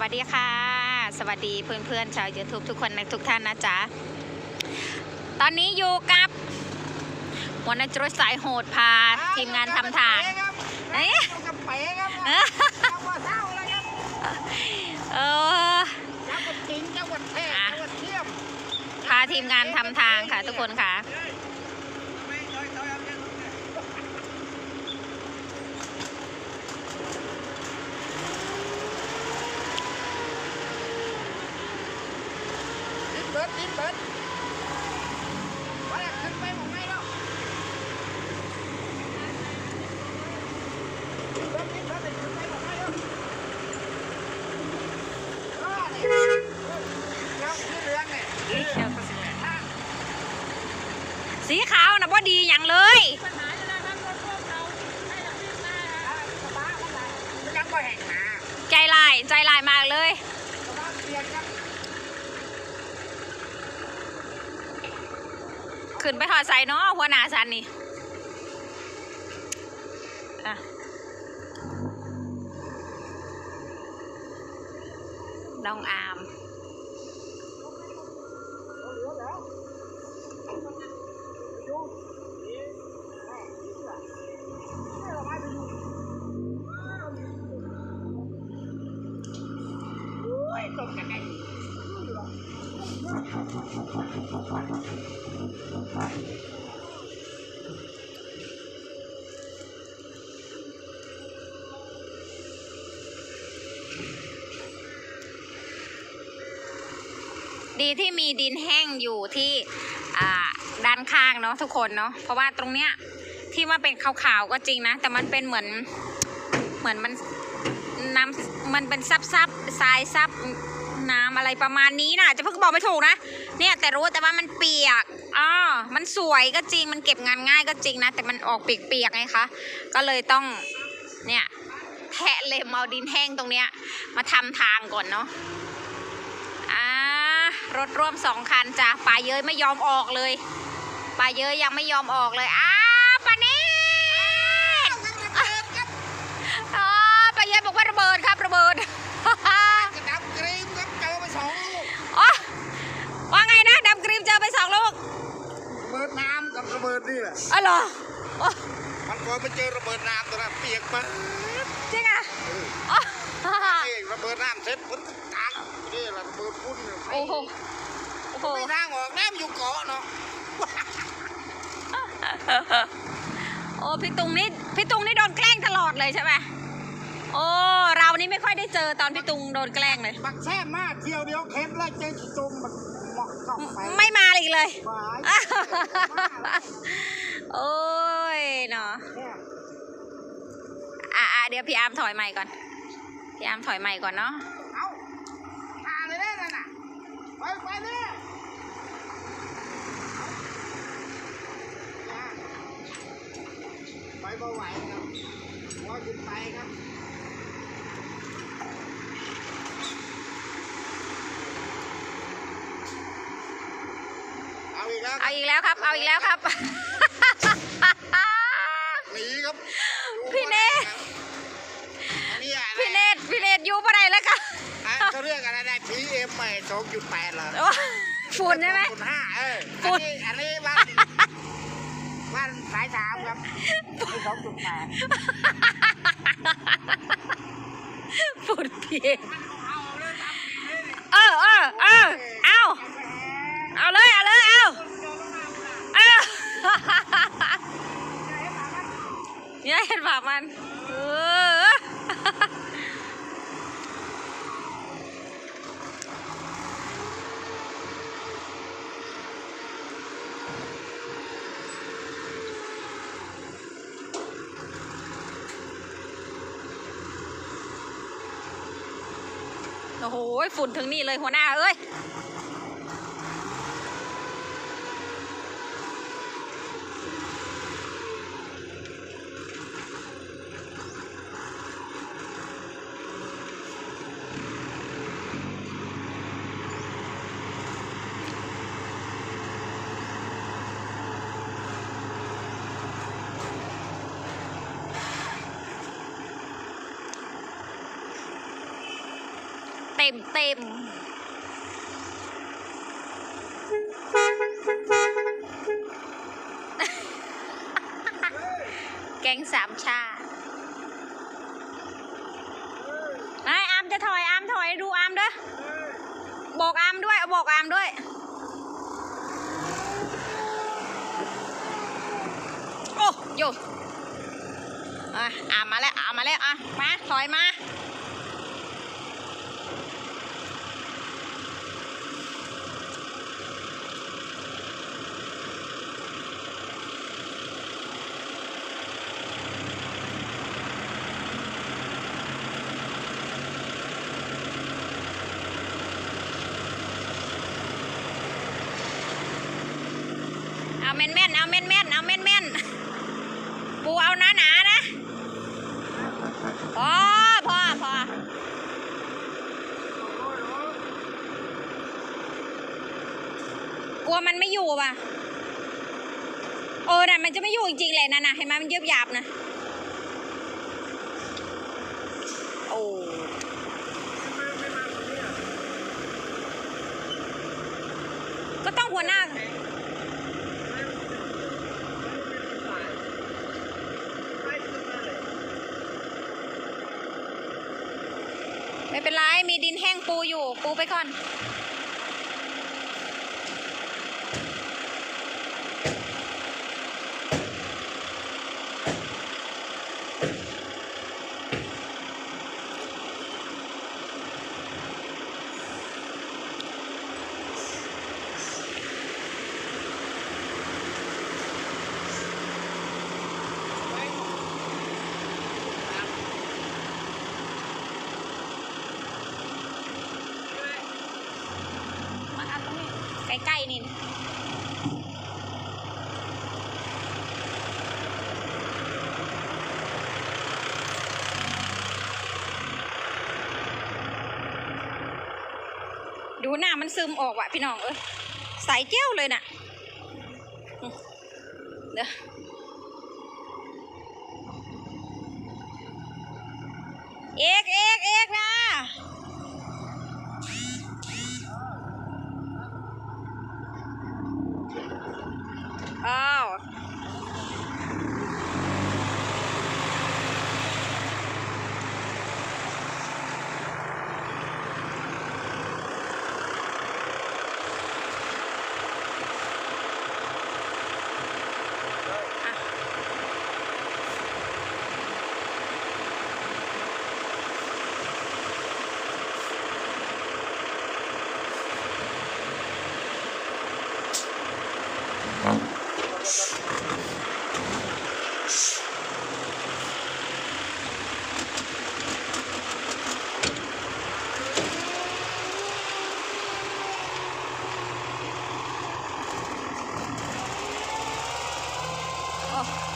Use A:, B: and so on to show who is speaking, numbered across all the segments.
A: วัสดีค่ะ สวัสดีเพื่อนๆชาว YouTube ทุกคนนะทุกท่านนะจ๊ะ ตอนนี้อยู่กับหัวหน้าจรวดสายโหดพาทีมงานทำทางเอ๊ะ
B: กับเป๋ครับ
A: เออ
B: จังหวัดเศร้าแล้วครับ
A: เออ
B: จังหวัดจริงจังหวัดเทพ
A: อะ
B: จังหวัดเทียม
A: พาทีมงานทำทางค่ะทุกคนค่ะ
B: ดินเบิร์ดดินเบิร์ดว่าแล้วขึ้นไปหมองไหนแล้วดินเบิร์ดดินเบิร์ดเลยขึ้นไปหมองไหนแล้วก็นี่แล้วขึ้นเรือเนี่ย
A: สีขาวนะว่าดีอย่างเลย
B: ปัญหาจะได้ครับรถพวกเราให้เราขึ้นได้ครับกระบะอะไรมันยังบ่แห้งหนา
A: ใจลายใจลายมากเลย
B: กระบะเปลี่ยนครับ
A: ขึ้นไปหอดใส่เนาะหัวหน้าสันนี่อะน้องอาม ดีที่มีดินแห้งอยู่ที่ด้านข้างเนาะทุกคนเนาะเพราะว่าตรงเนี้ยที่ว่าเป็นขาวๆก็จริงนะ แต่มันเป็นเหมือนเหมือนมันน้ำมันเป็นซับซับทรายซับน้ำอะไรประมาณนี้นะจะเพิ่งบอกไม่ถูกนะเนี่ยแต่รู้แต่ว่ามันเปียกอ่ามันสวยก็จริงมันเก็บงานง่ายก็จริงนะ แต่มันออกเปียกๆไงคะก็เลยต้องเนี่ย แทะเล็มเอาดินแห้งตรงเนี้ย มาทำทางก่อนเนาะอ่ารถร่วมสองคันจ้ะป่าเย้ยไม่ยอมออกเลยป่าเย้ยยังไม่ยอมออกเลยอ้าป่าเนตอ๋อป่าเย้ยบอกว่าระเบิดครับระเบิด
B: กระดับกรีมครับเจอไปสองลูก
A: อ๋อว่าไงนะดำกรีมเจอไปสองลูก
B: ระเบิดน้ำกับระเบิดนี่แหละ
A: อ๋อเหรอโอ้
B: มันก่อนไปเจอระเบิดน้ำตัวนั้นเปียกมา
A: จริงอะอ๋อ
B: เองระเบิดน้ำเสร็จมันตังนี่ แหละระเบิดพุ่นเนี่ย
A: โอ้โหโอ้โห
B: ไม่ทางออกแนมอยู่เกาะเนาะ
A: โอ้พี่ตุงนี่พี่ตุงนี่โดนแกล้งตลอดเลยใช่ไหมโอ้เรานี่ไม่ค่อยได้เจอตอนพี่ตุงโดนแกล้งเลย
B: บักแช่มากเที่ยวเดียวเข็มแล้วเจอขี้จุ่มมันหมอกเข้าไป
A: ไม่มาอีกเลย
B: หวาย
A: โอ้ยเนาะ
B: เนี่ย
A: อะอะเดี๋ยวพี่อาร์มถอยใหม่ก่อน พี่อาร์มถอยใหม่ก่อนเนาะ
B: เอาพาเลยได้นั่นน่ะ ไปไปเนี่ยไปบ่ไหวครับหัวขึ้นไปครับเอาอีกแล้ว
A: เอาอีกแล้วครับ เอาอีกแล้วครับ
B: หนีครับ
A: พี่เนธ
B: อันนี้อะไร
A: พี่เนตพี่เนตอยู่ปะไหนแล้วกัน
B: อะ เขาเรียกอะไรนะพีเอ็มใหม่สองจุดแปดเหรอ
A: โอ้ฝุ่นใช่ไหม
B: ฝุ่นห้าเออ
A: ฝุ่
B: อัน
A: น
B: นี้อันนี้วันวันสายสามครับสองจุดแปด
A: ฝุ่นเพียงเออเออเออเอาเอาเลยเอาเลยเอาเอาเนี่ยเห็นปากมันเออ โอ้โหฝุ่นถึงนี่เลยหัวหน้าเอ้ย ต็มเต็มแกงสามชาไอ้อามจะถอยอามถอยดูอามเด้อบอกอามด้วยเอาบอกอามด้วย โอ้โยอะอามมาแล้วอามมาแล้วอะมาถอยมา แม่นแม่นๆเอาแม่นแม่นๆเอาแม่นแม่นๆปูเอาหนาหนานะพอพอพอกลัวมันไม่อยู่ป่ะเออน่ะมันจะไม่อยู่จริงๆเลยนะนะเห็นไหมมันเยืบหยาบนะโอ้ก็ต้องหัวหน้า ไม่เป็นไร มีดินแห้งปูอยู่ ปูไปก่อน ใกล้ๆนี่ดูหน้ามันซึมออกว่ะพี่น้องเอ้ยใสเจ้วเลยน่ะเดี๋ยวเอกเอกเอกนะ อ้าว โ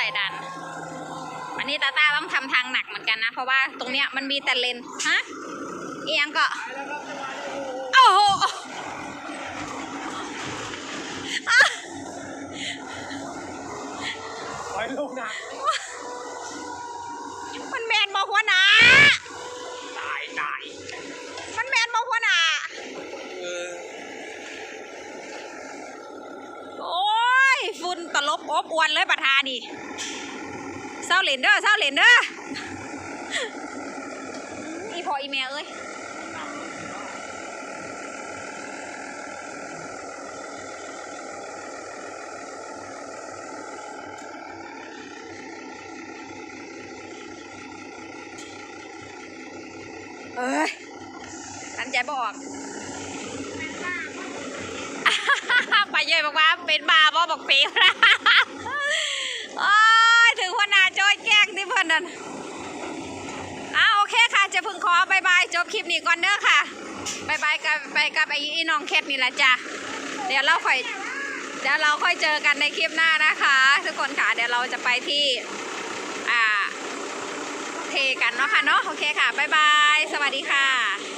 A: ส่ดัน วันนี้ตาตาต้องทำทางหนักเหมือนกันนะ เพราะว่าตรงเนี้ยมันมีแต่เลนฮะเอียงก็โอ้โหไปลูกหนัก อวนเลยประธานนี่เศร้าเหรนเด้อเศร้าเหรนเด้ออีพออีเมลเอ้ยเอ้ยตั้งใจบอกไปเย่ยบอกว่าเป็นบาบอบอกปีนะ โอ้ยถึงหัวหน้าจอยแกล้งที่เพื่อนนั่นอ้าโอเคค่ะ จะพึ่งขอบายบายจบคลิปนี้ก่อนเด้อค่ะบายบายกับไปกับไอ้อีน้องเคทนี่แหละจ้ะเดี๋ยวเราค่อยเดี๋ยวเราค่อยเจอกันในคลิปหน้านะคะ ทุกคนค่ะเดี๋ยวเราจะไปที่อ่าเทกันเนาะค่ะเนาะโอเคค่ะบายบายสวัสดีค่ะ